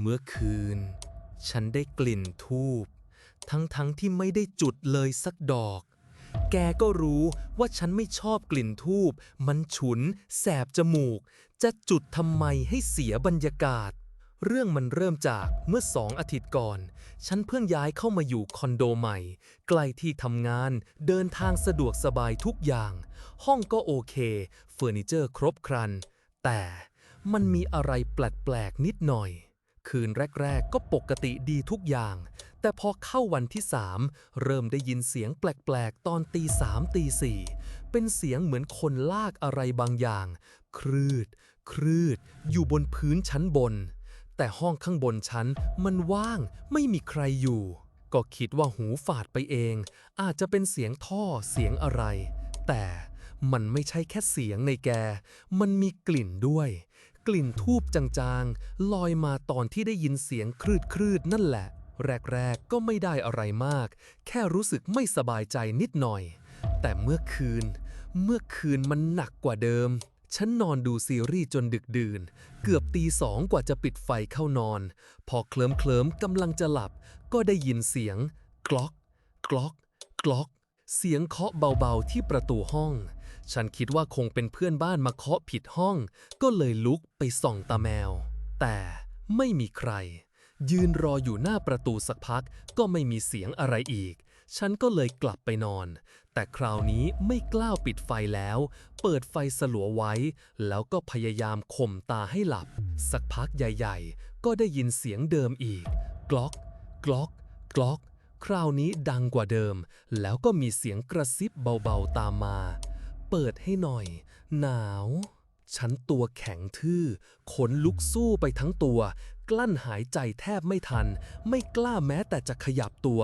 เมื่อคืน ฉันได้กลิ่นทูบทั้งๆทที่ไม่ได้จุดเลยสักดอก แกก็รู้ว่าฉันไม่ชอบกลิ่นทูบมันฉุน แสบจมูก จะจุดทำไมให้เสียบรรยากาศ เรื่องมันเริ่มจากเมื่อสองอาทิตย์ก่อน ฉันเพิ่งย้ายเข้ามาอยู่คอนโดใหม่ ใกล้ที่ทำงาน เดินทางสะดวกสบายทุกอย่าง ห้องก็โอเค เฟอร์นิเจอร์ครบครัน แต่มันมีอะไรแปลกๆนิดหน่อย คืนแรก ๆ ก็ปกติดีทุกอย่าง แต่พอเข้าวันที่สามเริ่มได้ยินเสียงแปลก ๆ ตอนตีสามตีสี่เป็นเสียงเหมือนคนลากอะไรบางอย่าง ครืด ครืด อยู่บนพื้นชั้นบน แต่ห้องข้างบนชั้นมันว่างไม่มีใครอยู่ ก็คิดว่าหูฝาดไปเอง อาจจะเป็นเสียงท่อเสียงอะไร แต่มันไม่ใช่แค่เสียงในแก มันมีกลิ่นด้วย กลิ่นทูบจางๆ ลอยมาตอนที่ได้ยินเสียงครืดๆ นั่นแหละ แรกๆ ก็ไม่ได้อะไรมาก แค่รู้สึกไม่สบายใจนิดหน่อย แต่เมื่อคืน เมื่อคืนมันหนักกว่าเดิม ฉันนอนดูซีรีส์จนดึกดื่น เกือบตีสองกว่าจะปิดไฟเข้านอน พอเคลิ้มเคลิมๆกำลังจะหลับ ก็ได้ยินเสียงกล็อกกล็อกกล็อก เสียงเคาะเบาๆที่ประตูห้อง ฉันคิดว่าคงเป็นเพื่อนบ้านมาเคาะผิดห้อง ก็เลยลุกไปส่องตาแมว แต่ไม่มีใคร ยืนรออยู่หน้าประตูสักพัก ก็ไม่มีเสียงอะไรอีก ฉันก็เลยกลับไปนอน แต่คราวนี้ไม่กล้าปิดไฟแล้ว เปิดไฟสลัวไว้ แล้วก็พยายามข่มตาให้หลับ สักพักใหญ่ ๆ ก็ได้ยินเสียงเดิมอีก กล็อก กล็อก กล็อก คราวนี้ดังกว่าเดิม แล้วก็มีเสียงกระซิบเบาๆตามมา เปิดให้หน่อย หนาว ฉันตัวแข็งทื่อ ขนลุกสู้ไปทั้งตัว กลั้นหายใจแทบไม่ทัน ไม่กล้าแม้แต่จะขยับตัว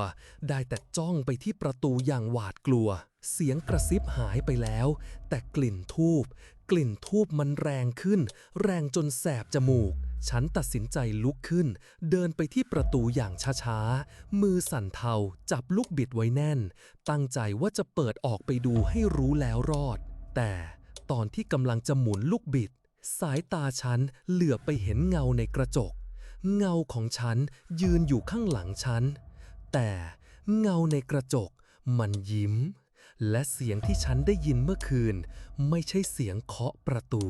ได้แต่จ้องไปที่ประตูอย่างหวาดกลัว เสียงกระซิบหายไปแล้ว แต่กลิ่นทูบกลิ่นทูบมันแรงขึ้น แรงจนแสบจมูก ฉันตัดสินใจลุกขึ้น เดินไปที่ประตูอย่างช้าๆ มือสั่นเทาจับลูกบิดไว้แน่น ตั้งใจว่าจะเปิดออกไปดูให้รู้แล้วรอด แต่ตอนที่กำลังจะหมุนลูกบิด สายตาฉันเหลือบไปเห็นเงาในกระจก เงาของฉันยืนอยู่ข้างหลังฉัน แต่เงาในกระจกมันยิ้ม และเสียงที่ฉันได้ยินเมื่อคืน ไม่ใช่เสียงเคาะประตู